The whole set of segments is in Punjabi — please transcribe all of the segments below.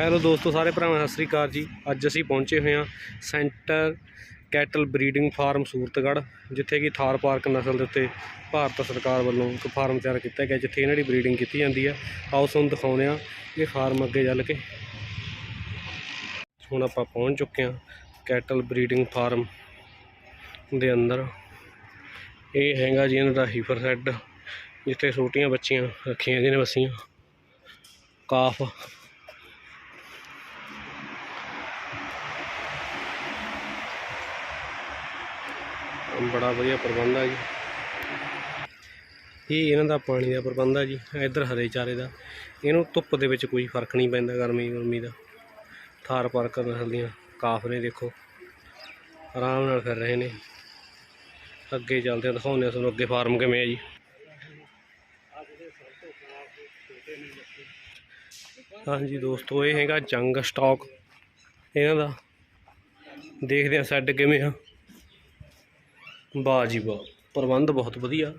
ਹੈਲੋ ਦੋਸਤੋ, ਸਾਰੇ ਭਰਾਵਾਂ, ਸਤਿ ਸ੍ਰੀ ਅਕਾਲ ਜੀ। ਅੱਜ ਅਸੀਂ ਪਹੁੰਚੇ ਹੋਏ ਹਾਂ centre cattle breeding farm Suratgarh, ਜਿੱਥੇ ਕਿ ਥਾਰ ਪਾਰਕ ਨਸਲ ਦੇ ਉੱਤੇ ਭਾਰਤ ਸਰਕਾਰ ਵੱਲੋਂ ਇੱਕ ਫਾਰਮ ਤਿਆਰ ਕੀਤਾ ਗਿਆ, ਜਿੱਥੇ ਇਹਨਾਂ ਦੀ ਬਰੀਡਿੰਗ ਕੀਤੀ ਜਾਂਦੀ ਹੈ। ਆਓ ਤੁਹਾਨੂੰ ਦਿਖਾਉਂਦੇ ਹਾਂ ਇਹ ਫਾਰਮ ਅੱਗੇ ਚੱਲ ਕੇ। ਹੁਣ ਆਪਾਂ ਪਹੁੰਚ ਚੁੱਕੇ ਹਾਂ ਕੈਟਲ ਬਰੀਡਿੰਗ ਫਾਰਮ ਦੇ ਅੰਦਰ। ਇਹ ਹੈਗਾ ਜੀ ਇਹਨਾਂ ਦਾ ਹੀਫਰ ਸੈੱਡ, ਜਿੱਥੇ ਛੋਟੀਆਂ ਬੱਚੀਆਂ ਰੱਖੀਆਂ ਜਿਹਨੇ ਬੱਸੀਆਂ ਕਾਫ। ਬੜਾ ਵਧੀਆ ਪ੍ਰਬੰਧ ਆ ਜੀ। ਇਹ ਇਹਨਾਂ ਦਾ ਪਾਣੀ ਦਾ ਪ੍ਰਬੰਧ ਆ ਜੀ ਇੱਧਰ ਹਰੇ ਚਾਰੇ ਦਾ। ਇਹਨੂੰ ਧੁੱਪ ਦੇ ਵਿੱਚ ਕੋਈ ਫ਼ਰਕ ਨਹੀਂ ਪੈਂਦਾ ਗਰਮੀ ਗਰਮੀ ਦਾ। ਥਾਰ ਪਾਰਕ ਕਰਨ ਦੀਆਂ ਕਾਫ ਨੇ ਦੇਖੋ। ਆਰਾਮ ਨਾਲ ਫਿਰ ਰਹੇ ਨੇ। ਅੱਗੇ ਚੱਲਦੇ ਆ, ਦਿਖਾਉਂਦੇ ਆ ਤੁਹਾਨੂੰ ਅੱਗੇ ਫਾਰਮ ਕਿਵੇਂ ਆ ਜੀ। ਹਾਂਜੀ ਦੋਸਤੋ, ਇਹ ਹੈਗਾ ਜੰਗ ਸਟਾਕ। ਇਹਨਾਂ ਦਾ ਦੇਖਦੇ ਆ ਸੈੱਡ ਕਿਵੇਂ ਆ। ਵਾਹ ਜੀ ਵਾਹ ਪ੍ਰਬੰਧ ਬਹੁਤ ਵਧੀਆ।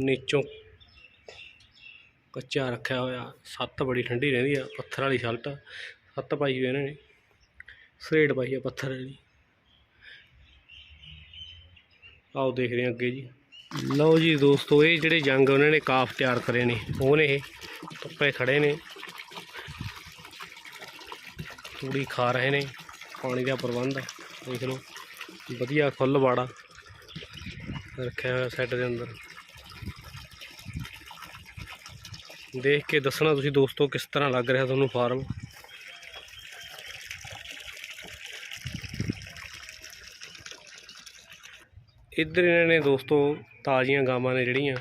ਨੀਚੋਂ ਕੱਚਾ ਰੱਖਿਆ ਹੋਇਆ ਸੱਤ ਬੜੀ ਠੰਡੀ ਰਹਿੰਦੀ ਆ ਪੱਥਰ ਵਾਲੀ ਛਲਟ ਸੱਤ ਪਾਈ ਹੋਈ ਇਹਨਾਂ ਨੇ ਸਰੇਟ ਪਾਈ ਆ ਪੱਥਰ ਵਾਲੀ। ਆਓ ਦੇਖਦੇ ਹਾਂ ਅੱਗੇ ਜੀ। ਲਓ ਜੀ ਦੋਸਤੋ ਇਹ ਜਿਹੜੇ ਜੰਗ ਉਹਨਾਂ ਨੇ ਕਾਫ ਤਿਆਰ ਕਰੇ ਨੇ ਉਹ ਨੇ ਇਹ ਧੁੱਪੇ ਖੜੇ ਨੇ। ਤੂੜੀ ਖਾ ਰਹੇ ਨੇ ਪਾਣੀ ਦਾ ਪ੍ਰਬੰਧ ਆ, ਦੇਖ ਲਓ। ਵਧੀਆ ਫੁੱਲ ਬਾੜਾ ਰੱਖਿਆ ਹੋਇਆ ਸੈੱਟ ਦੇ ਅੰਦਰ। ਦੇਖ ਕੇ ਦੱਸਣਾ ਤੁਸੀਂ ਦੋਸਤੋ ਕਿਸ ਤਰ੍ਹਾਂ ਲੱਗ ਰਿਹਾ ਤੁਹਾਨੂੰ ਫਾਰਮ। ਇੱਧਰ ਇਹਨਾਂ ਨੇ ਦੋਸਤੋ ਤਾਜ਼ੀਆਂ ਗਾਵਾਂ ਨੇ ਜਿਹੜੀਆਂ,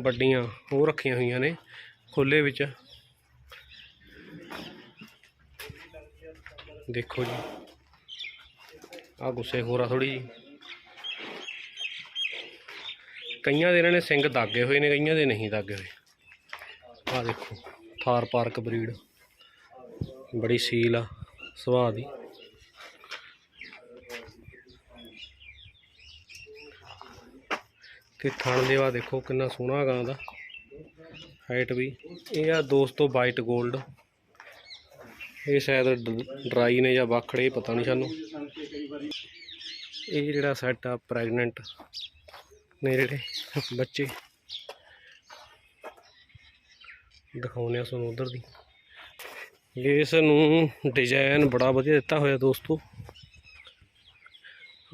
ਵੱਡੀਆਂ, ਉਹ ਰੱਖੀਆਂ ਹੋਈਆਂ ਨੇ ਖੁੱਲੇ ਵਿੱਚ। ਦੇਖੋ ਜੀ ਆ ਗੁੱਸੇ ਹੋਰਾ ਥੋੜੀ ਜੀ। ਕਈਆਂ ਦੇ ਇਹਨਾਂ ਨੇ ਸਿੰਘ ਦਾਗੇ ਹੋਏ ਨੇ, ਕਈਆਂ ਦੇ ਨਹੀਂ ਦਾਗੇ ਹੋਏ। ਆ ਦੇਖੋ, ਥਾਰ ਪਾਰਕ ਬਰੀਡ। ਬੜੀ ਸੀਲ ਆ ਸੁਭਾਅ ਦੀ। ਤੇ ਥਣ ਦੇਵਾ ਦੇਖੋ, ਕਿੰਨਾ ਸੋਹਣਾ ਗਾਂ ਦਾ ਹਾਈਟ ਵੀ। ਇਹ ਆ ਦੋਸਤੋ ਵਾਈਟ 골ਡ ਇਹ ਸ਼ਾਇਦ ਡਰਾਈ ਨੇ ਜਾਂ ਬਾਖੜੇ ਪਤਾ ਨਹੀਂ ਸਾਨੂੰ। ਇਹ ਜਿਹੜਾ ਸੈੱਟ ਆ ਪ੍ਰੈਗਨੈਂਟ ਨੇ ਜਿਹੜੇ ਬੱਚੇ ਦਿਖਾਉਂਦੇ ਆ ਤੁਹਾਨੂੰ ਉਧਰ ਦੀ। ਇਸ ਨੂੰ ਡਿਜ਼ਾਈਨ ਬੜਾ ਵਧੀਆ ਦਿੱਤਾ ਹੋਇਆ ਦੋਸਤੋ।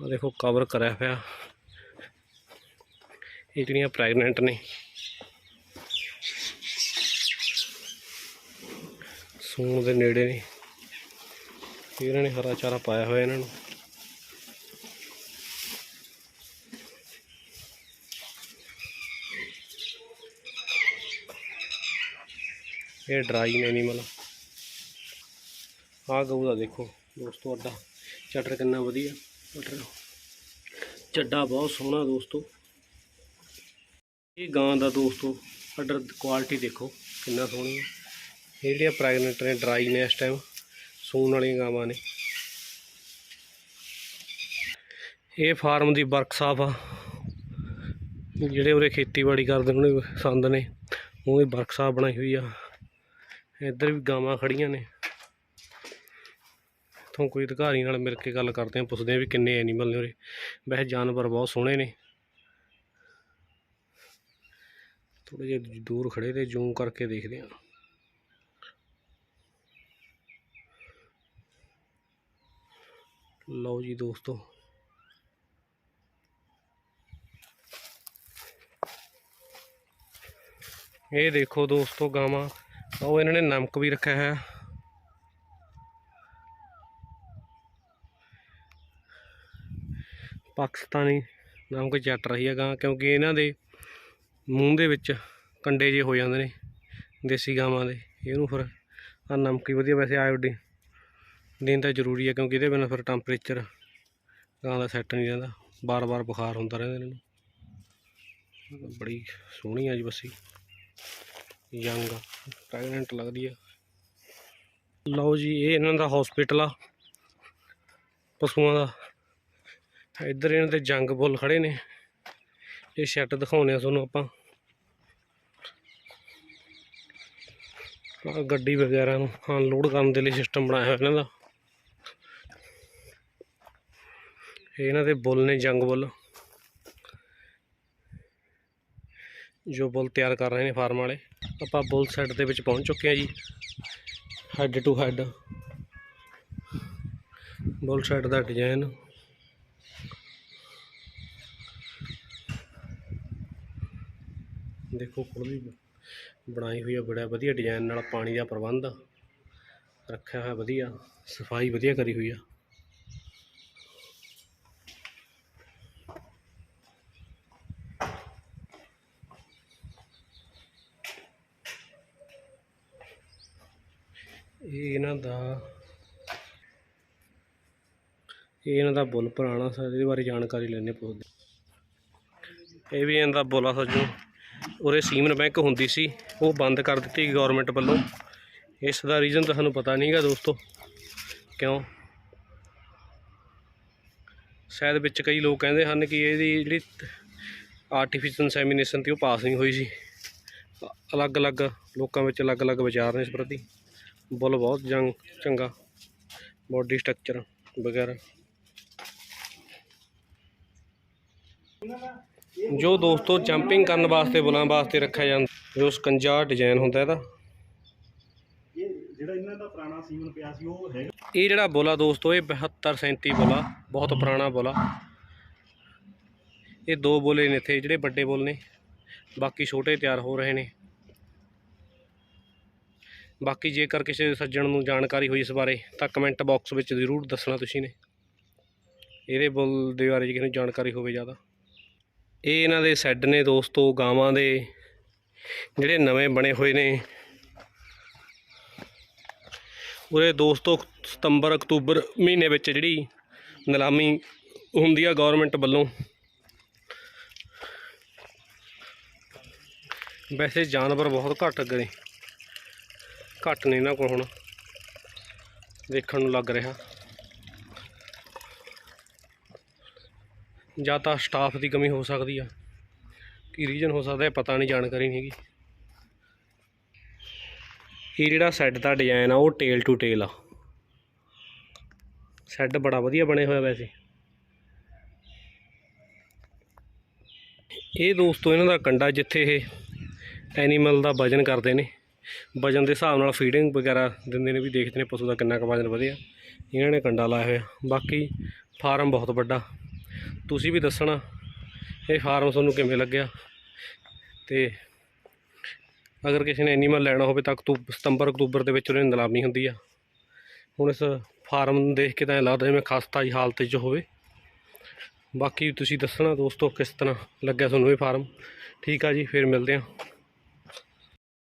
ਆ ਦੇਖੋ ਕਵਰ ਕਰਿਆ ਹੋਇਆ ਇਹ ਜਿਹੜੀਆਂ ਪ੍ਰੈਗਨੈਂਟ ਨੇ। ਸੂਣ ਦੇ ਨੇੜੇ ਨੇ। ਇਹਨਾਂ ਨੇ ਹਰਾ ਚਾਰਾ ਪਾਇਆ ਹੋਇਆ ਇਹਨਾਂ ਨੂੰ। ਇਹ ਡਰਾਈ ਐਨੀਮਲ ਆ ਗਊ ਦਾ ਦੇਖੋ ਦੋਸਤੋ, ਅੱਡਾ। ਚਟਰ ਕਿੰਨਾ ਵਧੀਆ। ਚਟਰ। ਚੱਡਾ ਬਹੁਤ ਸੋਹਣਾ ਦੋਸਤੋ। ਇਹ ਗਾਂ ਦਾ ਦੋਸਤੋ ਆਰਡਰ ਕੁਆਲਿਟੀ ਦੇਖੋ ਕਿੰਨਾ ਸੋਹਣੀ ਹੈ। ਇਹ ਜਿਹੜੀਆਂ ਪ੍ਰੈਗਨੈਂਟ ਨੇ ਡਰਾਈ ਨੇ ਇਸ ਟਾਈਮ ਸੂਣ ਵਾਲੀਆਂ ਗਾਵਾਂ ਨੇ। ਇਹ ਫਾਰਮ ਦੀ ਵਰਕਸ਼ਾਪ ਆ। ਜਿਹੜੇ ਉਰੇ ਖੇਤੀਬਾੜੀ ਕਰਦੇ ਨੇ, ਉਹਨੇ ਪਸੰਦ ਨੇ। ਉਹ ਇਹ ਵਰਕਸ਼ਾਪ ਬਣਾਈ ਹੋਈ ਆ। ਇੱਧਰ ਵੀ ਗਾਵਾਂ ਖੜੀਆਂ ਨੇ। ਇੱਥੋਂ ਕੋਈ ਅਧਿਕਾਰੀ ਨਾਲ ਮਿਲ ਕੇ ਗੱਲ ਕਰਦੇ ਆ ਪੁੱਛਦੇ ਆ ਵੀ ਕਿੰਨੇ ਐਨੀਮਲ ਨੇ ਉਰੇ। ਵੈਸੇ ਜਾਨਵਰ ਬਹੁਤ ਸੋਹਣੇ ਨੇ। ਥੋੜੇ ਜਿਹੇ ਦੂਰ ਖੜੇ ਤੇ ਜ਼ੂਮ ਕਰਕੇ ਦੇਖਦੇ ਆ ਲਓ ਜੀ ਦੋਸਤੋ। ਇਹ ਦੇਖੋ ਦੋਸਤੋ ਗਾਵਾਂ। ਉਹ ਇਹਨਾਂ ਨੇ ਨਮਕ ਵੀ ਰੱਖਿਆ ਹੈ ਪਾਕਿਸਤਾਨੀ ਨਮਕ ਚੱਟ ਰਹੀ ਹੈ ਗਾਂ ਕਿਉਂਕਿ ਇਹਨਾਂ ਦੇ ਮੂੰਹ ਦੇ ਵਿੱਚ ਕੰਡੇ ਜੇ ਹੋ ਜਾਂਦੇ ਨੇ, ਦੇਸੀ ਗਾਵਾਂ ਦੇ। ਇਹਨੂੰ ਫਿਰ ਆ ਨਮਕ ਹੀ ਵਧੀਆ ਵੈਸੇ ਆਇਓਡੀ ਦੇਣ ਤਾਂ ਜ਼ਰੂਰੀ ਹੈ ਕਿਉਂਕਿ ਇਹਦੇ ਬਿਨਾਂ ਫਿਰ ਟੈਂਪਰੇਚਰ ਗਾਂ ਦਾ ਸੈੱਟ ਨਹੀਂ ਰਹਿੰਦਾ। ਬਾਰ-ਬਾਰ ਬੁਖਾਰ ਹੁੰਦਾ ਰਹਿੰਦਾ ਇਹਨਾਂ ਨੂੰ। ਬੜੀ ਸੋਹਣੀ ਆ ਜੀ ਬੱਸੀ। ਯੰਗ ਪ੍ਰੈਗਨੈਂਟ ਲੱਗਦੀ ਆ। ਲਓ ਜੀ, ਇਹ ਇਹਨਾਂ ਦਾ ਹਸਪੀਟਲ ਆ। ਪਸ਼ੂਆਂ ਦਾ। ਇੱਧਰ ਇਹਨਾਂ ਦੇ ਜੰਗ ਬੁੱਲ ਖੜੇ ਨੇ। ਇਹ ਸ਼ੈੱਟ ਦਿਖਾਉਂਦੇ ਆ ਤੁਹਾਨੂੰ ਆਪਾਂ। ਗੱਡੀ ਵਗੈਰਾ ਨੂੰ ਅਨਲੋਡ ਕਰਨ ਦੇ ਲਈ ਸਿਸਟਮ ਬਣਾਇਆ ਹੋਇਆ ਇਹਨਾਂ ਦਾ। ਇਹਨਾਂ ਦੇ ਬੁੱਲ ਨੇ, ਜੰਗ ਬੁੱਲ। ਜੋ ਬੁੱਲ ਤਿਆਰ ਕਰ ਰਹੇ ਨੇ ਫਾਰਮ ਵਾਲੇ, ਆਪਾਂ ਬੁੱਲ ਸੈੱਟ ਦੇ ਵਿੱਚ ਪਹੁੰਚ ਚੁੱਕੇ ਹਾਂ ਜੀ। Head to head bull set the design ਦੇਖੋ ਕੁਰਲੀ ਬਣਾਈ ਹੋਈ ਆ, ਬੜਾ ਵਧੀਆ ਡਿਜ਼ਾਈਨ ਨਾਲ ਪਾਣੀ ਦਾ ਪ੍ਰਬੰਧ। ਰੱਖਿਆ ਹੋਇਆ ਵਧੀਆ, ਸਫ਼ਾਈ ਵਧੀਆ ਕਰੀ ਹੋਈ ਆ। ਇਹ ਇਹਨਾਂ ਦਾ, ਇਹ ਇਹਨਾਂ ਦਾ ਬੁੱਲ ਪੁਰਾਣਾ ਸਰ, ਇਹਦੇ ਬਾਰੇ ਜਾਣਕਾਰੀ ਲੈਣੇ ਪੁੱਛਦੇ ਇਹ ਵੀ ਇਹਨਾਂ ਦਾ ਬੁੱਲਾ ਸੱਜੋ ਉਰੇ ਸੀਮਨ ਬੈਂਕ ਹੁੰਦੀ ਸੀ, ਉਹ ਬੰਦ ਕਰ ਦਿੱਤੀ ਗਵਰਨਮੈਂਟ ਵੱਲੋਂ। ਇਸ ਦਾ ਰੀਜ਼ਨ ਤਾਂ ਸਾਨੂੰ ਪਤਾ ਨਹੀਂਗਾ ਦੋਸਤੋ, ਕਿਉਂ? ਸ਼ਾਇਦ ਵਿੱਚ ਕਈ ਲੋਕ ਕਹਿੰਦੇ ਹਨ ਕਿ ਇਹਦੀ ਜਿਹੜੀ ਆਰਟੀਫੀਸ਼ੀਅਲ ਇਨਸੈਮੀਨੇਸ਼ਨ ਤੇ ਉਹ ਪਾਸ ਨਹੀਂ ਹੋਈ ਸੀ। ਅਲੱਗ-ਅਲੱਗ ਲੋਕਾਂ ਵਿੱਚ ਅਲੱਗ-ਅਲੱਗ ਵਿਚਾਰ ਨੇ ਇਸ ਪ੍ਰਤੀ। ਬੁੱਲ ਬਹੁਤ ਜੰਗ, ਚੰਗਾ। ਬੋਡੀ ਸਟਰਕਚਰ ਵਗੈਰਾ। ਜੋ ਦੋਸਤੋ ਜੰਪਿੰਗ ਕਰਨ ਵਾਸਤੇ, ਬੁਲਾਂ ਵਾਸਤੇ ਰੱਖਿਆ ਜਾਂਦਾ, ਜੋ ਸਕੰਜਾ ਡਿਜ਼ਾਈਨ ਹੁੰਦਾ ਇਹਦਾ। ਇਹ ਜਿਹੜਾ ਇਹਨਾਂ ਦਾ ਪੁਰਾਣਾ ਸੀਮਨ ਪਿਆ ਸੀ ਉਹ ਹੈਗਾ ਇਹ ਜਿਹੜਾ ਬੋਲਾ ਦੋਸਤੋ, ਇਹ 72 37 ਬੋਲਾ ਬਹੁਤ ਪੁਰਾਣਾ ਬੋਲਾ ਇਹ ਦੋ ਬੋਲੇ ਨੇ ਇੱਥੇ, ਜਿਹੜੇ ਵੱਡੇ ਬੋਲ ਨੇ। ਬਾਕੀ ਛੋਟੇ ਤਿਆਰ ਹੋ ਰਹੇ ਨੇ। ਬਾਕੀ ਜੇਕਰ ਕਿਸੇ ਸੱਜਣ ਨੂੰ ਜਾਣਕਾਰੀ ਹੋਈ ਇਸ ਬਾਰੇ, ਤਾਂ ਕਮੈਂਟ ਬਾਕਸ ਵਿੱਚ ਜ਼ਰੂਰ ਦੱਸਣਾ ਤੁਸੀਂ ਨੇ। ਇਹਦੇ ਬੁੱਲ ਦੇ ਬਾਰੇ ਜੇ ਕਿਸੇ ਨੂੰ ਜਾਣਕਾਰੀ ਹੋਵੇ ਜ਼ਿਆਦਾ। ਇਹ ਇਹਨਾਂ ਦੇ ਸੈੱਡ ਨੇ ਦੋਸਤੋ, ਗਾਵਾਂ ਦੇ, ਜਿਹੜੇ ਨਵੇਂ ਬਣੇ ਹੋਏ ਨੇ। ਉਰੇ ਦੋਸਤੋ, ਸਤੰਬਰ, ਅਕਤੂਬਰ ਮਹੀਨੇ ਵਿੱਚ ਜਿਹੜੀ ਨਿਲਾਮੀ ਹੁੰਦੀ ਆ ਗਵਰਨਮੈਂਟ ਵੱਲੋਂ। ਵੈਸੇ ਜਾਨਵਰ ਬਹੁਤ ਘੱਟ ਗਏ। ਘੱਟ ਨੇ ਇਹਨਾਂ ਕੋਲ ਹੁਣ। ਦੇਖਣ ਨੂੰ ਲੱਗ ਰਿਹਾ। ਜਾਂ ਤਾਂ ਸਟਾਫ ਦੀ ਕਮੀ ਹੋ ਸਕਦੀ ਆ। ਕੀ ਰੀਜਨ ਹੋ ਸਕਦਾ ਪਤਾ ਨਹੀਂ, ਜਾਣਕਾਰੀ ਨਹੀਂ ਹੈਗੀ। ਇਹ ਜਿਹੜਾ ਸੈੱਡ ਦਾ ਡਿਜ਼ਾਈਨ ਆ, ਉਹ ਟੇਲ ਟੂ ਟੇਲ ਆ। ਸੈੱਡ ਬੜਾ ਵਧੀਆ ਬਣੇ ਹੋਇਆ ਵੈਸੇ। ਇਹ ਦੋਸਤੋ, ਇਹਨਾਂ ਦਾ ਕੰਡਾ ਜਿੱਥੇ ਇਹ ਐਨੀਮਲ ਦਾ ਵਜਨ ਕਰਦੇ ਨੇ। ਵਜਨ ਦੇ ਹਿਸਾਬ ਨਾਲ ਫੀਡਿੰਗ ਵਗੈਰਾ ਦਿੰਦੇ ਨੇ ਵੀ ਦੇਖਦੇ ਨੇ ਪਸ਼ੂ ਦਾ ਕਿੰਨਾ ਕੁ ਵਜਨ ਵਧਿਆ। ਇਹਨਾਂ ਨੇ ਕੰਡਾ ਲਾਇਆ ਹੋਇਆ। ਬਾਕੀ ਫਾਰਮ ਬਹੁਤ ਵੱਡਾ। ਤੁਸੀਂ ਵੀ ਦੱਸਣਾ, ਇਹ ਫਾਰਮ ਤੁਹਾਨੂੰ ਕਿਵੇਂ ਲੱਗਿਆ? ਤੇ ਅਗਰ ਕਿਸੇ ਨੇ ਐਨੀਮਲ ਲੈਣਾ ਹੋਵੇ ਤਾਂ ਅਕਤੂਬਰ ਸਤੰਬਰ, ਅਕਤੂਬਰ ਦੇ ਵਿੱਚ ਉਹਨੇ ਨਿਲਾਮੀ ਹੁੰਦੀ ਆ। ਹੁਣ ਇਸ ਫਾਰਮ ਨੂੰ ਦੇਖ ਕੇ ਤਾਂ ਐਂ ਲੱਗਦਾ ਜਿਵੇਂ ਖਸਤਾ ਜੀ ਹਾਲਤ 'ਚ ਹੋਵੇ। ਬਾਕੀ ਤੁਸੀਂ ਦੱਸਣਾ ਦੋਸਤੋ ਕਿਸ ਤਰ੍ਹਾਂ ਲੱਗਿਆ ਤੁਹਾਨੂੰ ਇਹ ਫਾਰਮ। ਠੀਕ ਆ ਜੀ, ਫਿਰ ਮਿਲਦੇ ਹਾਂ।